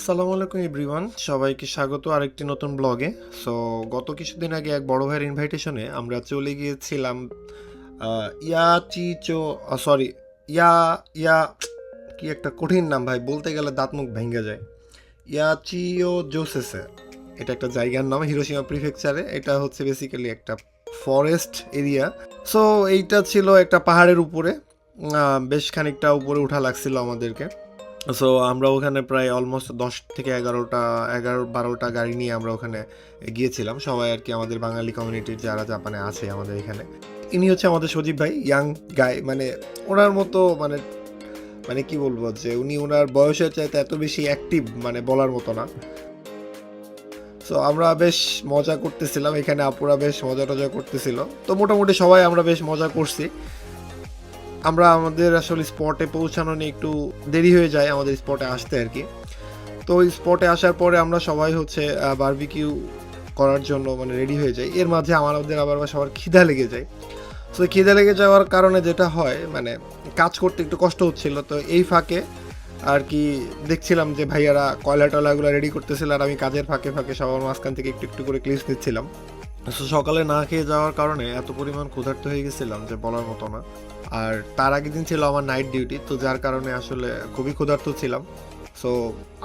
আসসালামু আলাইকুম এভরিওয়ান। সবাইকে স্বাগত আরেকটি নতুন ব্লগে। সো গত কিছুদিন আগে এক বড় ভাইয়ের ইনভাইটেশনে আমরা চলে গিয়েছিলাম আহ, ইয়াচিচো সরি ইয়া ইয়া কি একটা কঠিন নাম ভাই বলতে গেলে দাঁত মুখ ভেঙে যায়। ইয়াচিও জোসেসে এটা একটা জায়গার নাম হিরোশিমা প্রিফেকচারে। এটা হচ্ছে বেসিক্যালি একটা ফরেস্ট এরিয়া সো এইটা ছিল একটা পাহাড়ের উপরে। বেশ খানিকটা উপরে উঠা লাগছিল আমাদেরকে। সো আমরা ওখানে প্রায় অলমোস্ট দশ থেকে এগারোটা, এগারো, বারোটা গাড়ি নিয়ে আমরা ওখানে গিয়েছিলাম। সবাই আর কি আমাদের বাঙালি কমিউনিটির যারা জাপানে আছে আমাদের এখানে। ইনি হচ্ছে আমাদের সজীব ভাই ইয়াং গাই মানে ওনার মতো মানে মানে কি বলব যে উনি ওনার বয়সের চাইতে এত বেশি অ্যাক্টিভ মানে বলার মতো না। সো আমরা বেশ মজা করতেছিলাম। এখানে আপুরা বেশ মজা টজা করতেছিল। তো মোটামুটি সবাই আমরা বেশ মজা করছি। আমরা আমাদের আসলে স্পটে পৌঁছানো নিয়ে একটু দেরি হয়ে যায় আমাদের স্পটে আসতে আর কি। তো ওই স্পটে আসার পরে আমরা সবাই হচ্ছে বারবিকিউ করার জন্য মানে রেডি হয়ে যাই। এর মাঝে আমাদের আবার সবার খিদা লেগে যায়। তো খিদা লেগে যাওয়ার কারণে যেটা হয় মানে কাজ করতে একটু কষ্ট হচ্ছিল। তো এই ফাঁকে আর কি দেখছিলাম যে ভাইয়ারা কয়লা টয়লাগুলো রেডি করতেছিল আর আমি কাজের ফাঁকে ফাঁকে সবার মাঝখান থেকে একটু একটু করে ক্লিপস নিচ্ছিলাম। সকালে না খেয়ে যাওয়ার কারণে এত পরিমাণ ক্ষুধার্ত হয়ে গেছিলাম যে বলার মতো না। আর তার আগের দিন ছিল আমার নাইট ডিউটি তো যার কারণে আসলে খুবই ক্ষুধার্ত ছিলাম। সো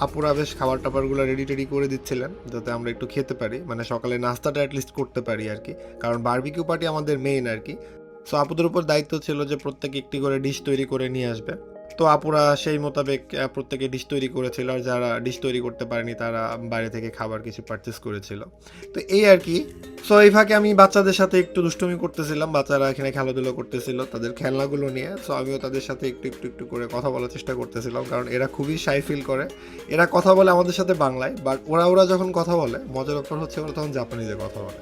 আপুরা বেশ খাবার টাবারগুলো রেডি টেডি করে দিচ্ছিলেন, যাতে আমরা একটু খেতে পারি। মানে সকালে নাস্তাটা অ্যাটলিস্ট করতে পারি আর কি। কারণ বারবিকিউ পার্টি আমাদের মেইন আর কি। সো আপুদের উপর দায়িত্ব ছিল যে প্রত্যেকে একটি করে ডিশ তৈরি করে নিয়ে আসবে। তো আপুরা সেই মোতাবেক প্রত্যেকে ডিশ তৈরি করেছিল আর যারা ডিশ তৈরি করতে পারেনি তারা বাইরে থেকে খাবার কিছু পারচেস করেছিল। তো এই আর কি। সো এই ফাঁকে আমি বাচ্চাদের সাথে একটু দুষ্টুমি করতেছিলাম, বাচ্চারা এখানে খেলাধুলো করতেছিল তাদের খেলনাগুলো নিয়ে। সো আমিও তাদের সাথে একটু একটু একটু করে কথা বলার চেষ্টা করতেছিলাম কারণ এরা খুবই সাই ফিল করে। এরা কথা বলে আমাদের সাথে বাংলায় বাট ওরা ওরা যখন কথা বলে, মজার ব্যাপার হচ্ছে ওরা তখন জাপানিজে কথা বলে।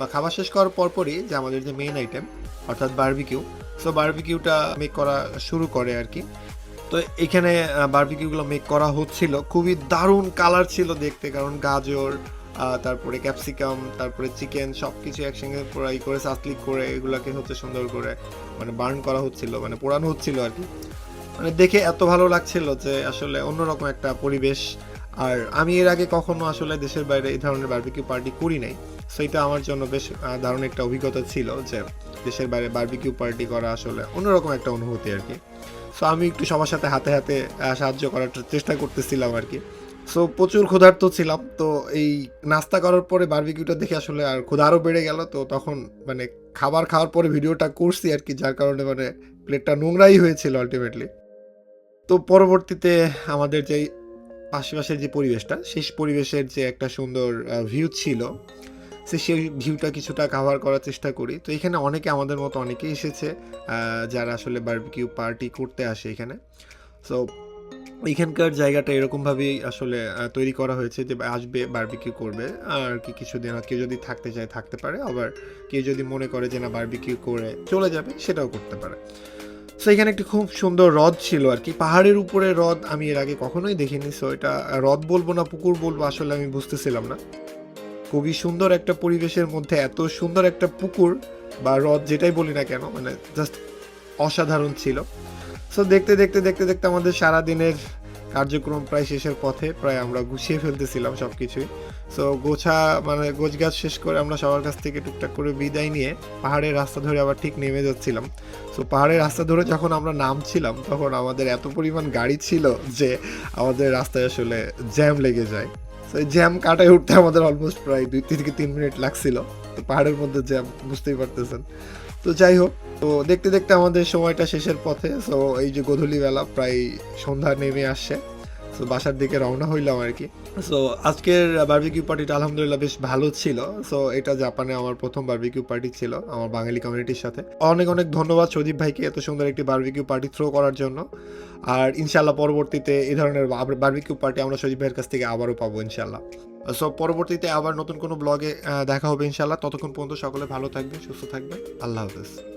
বা খাবার শেষ করার পরপরই যে আমাদের যে মেইন আইটেম অর্থাৎ বারবিকিউ সো বারবিকিউটা মেক করা শুরু করে আর কি। তো এখানে বারবিকিউগুলো মেক করা হচ্ছিল। খুবই দারুণ কালার ছিল দেখতে, কারণ গাজর তারপরে ক্যাপসিকাম তারপরে চিকেন সব কিছু একসঙ্গে পুরো ই করে সাসলিক করে, এগুলাকে হচ্ছে সুন্দর করে মানে বার্ন করা হচ্ছিল মানে পোড়ানো হচ্ছিল আর কি। মানে দেখে এত ভালো লাগছিল যে আসলে অন্যরকম একটা পরিবেশ আর আমি এর আগে কখনো আসলে দেশের বাইরে এই ধরনের বারবিকিউ পার্টি করি নাই। সেইটা আমার জন্য বেশ দারুণ একটা অভিজ্ঞতা ছিল যে দেশের বাইরে বারবিকিউ পার্টি করা আসলে অন্যরকম একটা অনুভূতি আর কি। সো আমি একটু সবার সাথে হাতে হাতে সাহায্য করার চেষ্টা করতেছিলাম আর কি। সো প্রচুর ক্ষুধার্ত ছিলাম। তো এই নাস্তা করার পরে বার্বিকিউটা দেখে আসলে আর ক্ষুধা আরও বেড়ে গেল। তো তখন মানে খাবার খাওয়ার পরে ভিডিওটা করছি আর কি, যার কারণে মানে প্লেটটা নোংরাই হয়েছিল আলটিমেটলি তো পরবর্তীতে আমাদের যে আশেপাশের যে পরিবেশটা, সেই পরিবেশের যে একটা সুন্দর ভিউ ছিল, সে সেই ভিউটা কিছুটা কাভার করার চেষ্টা করি। তো এখানে অনেকে আমাদের মতো অনেকেই এসেছে যারা আসলে বার্বিকিউ পার্টি করতে আসে এখানে। সো এখানকার জায়গাটা এরকমভাবেই আসলে তৈরি করা হয়েছে যে আসবে বার্বিকিউ করবে। আর কি কিছুদিন আর কেউ যদি থাকতে চায়, থাকতে পারে। আবার কেউ যদি মনে করে যে না বার্বিকিউ করে চলে যাবে, সেটাও করতে পারে। সো এখানে একটি খুব সুন্দর হ্রদ ছিল আর কি। পাহাড়ের উপরে হ্রদ আমি এর আগে কখনোই দেখিনি সো এটা হ্রদ বলব না, পুকুর বলব, আসলে আমি বুঝতেছিলাম না। খুবই সুন্দর একটা পরিবেশের মধ্যে, এত সুন্দর একটা পুকুর বা হ্রদ যেটাই বলি না কেন মানে জাস্ট অসাধারণ ছিল। সো দেখতে দেখতে দেখতে দেখতে আমাদের সারা দিনের কার্যক্রম প্রায় শেষের পথে প্রায় আমরা গুছিয়ে ফেলতেছিলাম সব কিছুই সো গোছা মানে গোছগাছ শেষ করে আমরা সবার কাছ থেকে টুকটাক করে বিদায় নিয়ে পাহাড়ের রাস্তা ধরে আবার ঠিক নেমে যাচ্ছিলাম। সো পাহাড়ের রাস্তা ধরে যখন আমরা নামছিলাম, তখন আমাদের এত পরিমাণ গাড়ি ছিল যে আমাদের রাস্তায় আসলে জ্যাম লেগে যায়। তো জ্যাম কাটায় উঠতে আমাদের অলমোস্ট প্রায় দুই থেকে তিন মিনিট লাগছিল। তো পাহাড়ের মধ্যে জ্যাম, বুঝতেই পারতেছেন। তো যাই হোক, তো দেখতে দেখতে আমাদের সময়টা শেষের পথে সো এই যে গধূলি বেলা প্রায় সন্ধ্যা নেমে আসছে সো বাসার দিকে রওনা হইলাম আর কি। সো আজকের বার্বিকিউ পার্টিটা আলহামদুলিল্লাহ বেশ ভালো ছিল সো এটা জাপানে আমার প্রথম বারবিকিউ পার্টি ছিল, আমার বাঙালি কমিউনিটির সাথে। অনেক অনেক ধন্যবাদ সদীপ ভাইকে এত সুন্দর একটি বার্বিকিউ পার্টি থ্রো করার জন্য। আর ইনশাল্লাহ পরবর্তীতে এই ধরনের বারবিকিউ পার্টি আমরা সজীব ভাইয়ের কাছ থেকে আবারও পাবো ইনশাল্লাহ সো পরবর্তীতে আবার নতুন কোনো ব্লগে দেখা হবে ইনশাল্লাহ ততক্ষণ পর্যন্ত সকলে ভালো থাকবেন, সুস্থ থাকবেন। আল্লাহ হাফেজ।